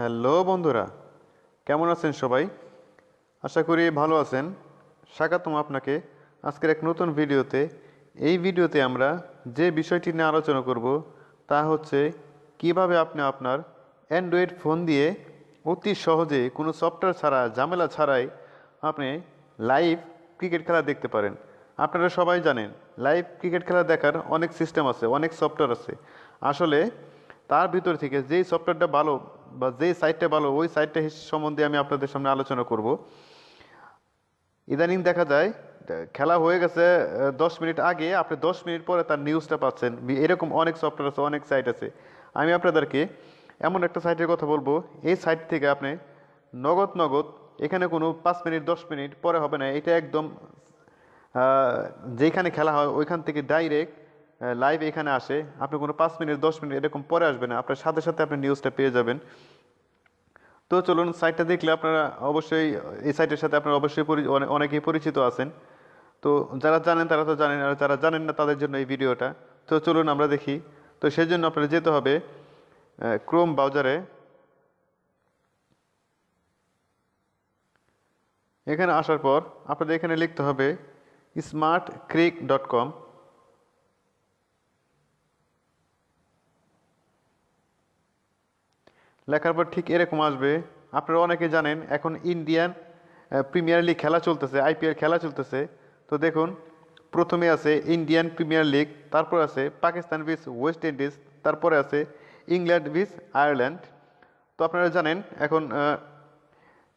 Hello বন্ধুরা, কেমন আছেন সবাই? আশা করি ভালো আছেন। স্বাগতম আপনাকে আজকের এক নতুন ভিডিওতে। এই ভিডিওতে আমরা যে বিষয়টি নিয়ে আলোচনা করব তা হচ্ছে কীভাবে আপনি আপনার অ্যান্ড্রয়েড ফোন দিয়ে অতি সহজে কোনো সফটওয়্যার ছাড়া, ঝামেলা ছাড়াই আপনি লাইভ ক্রিকেট খেলা দেখতে পারেন। আপনারা সবাই জানেন, লাইভ ক্রিকেট খেলা দেখার অনেক সিস্টেম আছে, অনেক সফটওয়্যার আছে। আসলে তার ভিতর থেকে যেই সফটওয়্যারটা ভালো বা যেই সাইটটা ভালো, ওই সাইটটা সম্বন্ধে আমি আপনাদের সামনে আলোচনা করব। ইদানিং দেখা যায়, খেলা হয়ে গেছে দশ মিনিট আগে, আপনি দশ মিনিট পরে তার নিউজটা পাচ্ছেন। এরকম অনেক সফটওয়্যার আছে, অনেক সাইট আছে। আমি আপনাদেরকে এমন একটা সাইটের কথা বলব, এই সাইট থেকে আপনি নগদ নগদ, এখানে কোনো পাঁচ মিনিট, দশ মিনিট পরে হবে না, এটা একদম যেখানে খেলা হয়, ওইখান থেকে ডাইরেক্ট লাইভ এখানে আসে। আপনি কোনো পাঁচ মিনিট, দশ মিনিট এরকম পরে আসবে না আপনার সাথে সাথে আপনি নিউজটা পেয়ে যাবেন। তো চলুন সাইটটা দেখলে আপনারা অবশ্যই, এই সাইটের সাথে আপনারা অবশ্যই অনেকেই পরিচিত আছেন। তো যারা জানেন, তারা তো জানেন, আর যারা জানেন না, তাদের জন্য এই ভিডিওটা। তো চলুন আমরা দেখি। তো সেই জন্য আপনারা যেতে হবে ক্রোম ব্রাউজারে এখানে আসার পর আপনাদের এখানে লিখতে হবে স্মার্ট ক্রিক ডট কম লেখার পর ঠিক এরকম আসবে। আপনারা অনেকে জানেন, এখন ইন্ডিয়ান প্রিমিয়ার লিগ খেলা চলতেছে আইপিএল খেলা চলতেছে। তো দেখুন, প্রথমে আছে ইন্ডিয়ান প্রিমিয়ার লিগ তারপর আছে পাকিস্তান ভিস ওয়েস্ট ইন্ডিজ তারপরে আছে ইংল্যান্ড ভিস আয়ারল্যান্ড তো আপনারা জানেন, এখন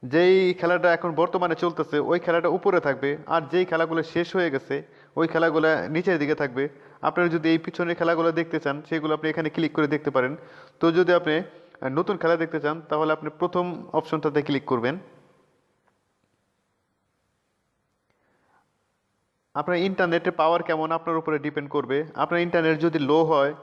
যেই খেলাটা এখন বর্তমানে চলতেছে, ওই খেলাটা উপরে থাকবে, আর যেই খেলাগুলো শেষ হয়ে গেছে, ওই খেলাগুলো নিচের দিকে থাকবে। আপনারা যদি এই পিছনের খেলাগুলো দেখতে চান, সেগুলো আপনি এখানে ক্লিক করে দেখতে পারেন। তো যদি আপনি নতুন খেলা দেখতে চান, তাহলে আপনি প্রথম অপশনটাতে ক্লিক করবেন। আপনার ইন্টারনেটের পাওয়ার কেমন আপনার উপরে ডিপেন্ড করবে। আপনার ইন্টারনেট যদি লো হয়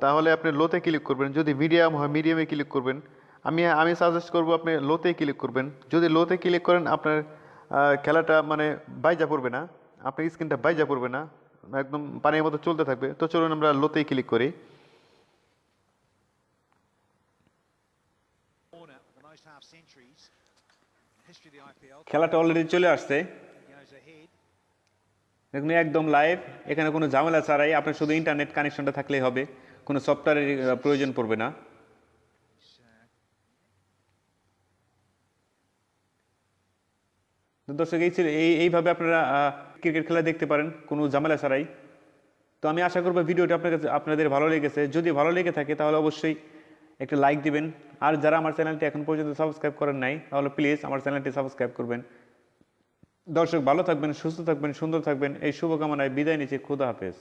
তাহলে আপনি লোতে ক্লিক করবেন। যদি মিডিয়াম হয়, মিডিয়ামে ক্লিক করবেন। আমি আমি সাজেস্ট করব আপনি লোতে ক্লিক করবেন। যদি লোতে ক্লিক করেন, আপনার খেলাটা মানে বাইজা পড়বে না। আপনার স্ক্রিনটা বাইজা পড়বে না। একদম পানির মতো চলতে থাকবে। তো চলুন আমরা লোতেই ক্লিক করি। খেলাটা অলরেডি চলে আসছে। দেখুন, একদম লাইভ এখানে কোনো ঝামেলা ছাড়াই আপনার শুধু ইন্টারনেট কানেকশনটা থাকলেই হবে। কোনো সফটওয়্যারের প্রয়োজন পড়বে না। দর্শক, এই ছিল- এই এইভাবে আপনারা ক্রিকেট খেলা দেখতে পারেন, কোনো ঝামেলা ছাড়াই। তো আমি আশা করব ভিডিওটি আপনার কাছে আপনাদের ভালো লেগেছে। যদি ভালো লেগে থাকে, তাহলে অবশ্যই একটা লাইক দিবেন। আর যারা আমার চ্যানেলটি এখন পর্যন্ত সাবস্ক্রাইব করেন নাই, তাহলে প্লিজ আমার চ্যানেলটি সাবস্ক্রাইব করবেন। দর্শক, ভালো থাকবেন, সুস্থ থাকবেন, সুন্দর থাকবেন। এই শুভকামনায় বিদায় নিচ্ছি। খুদা হাফেজ।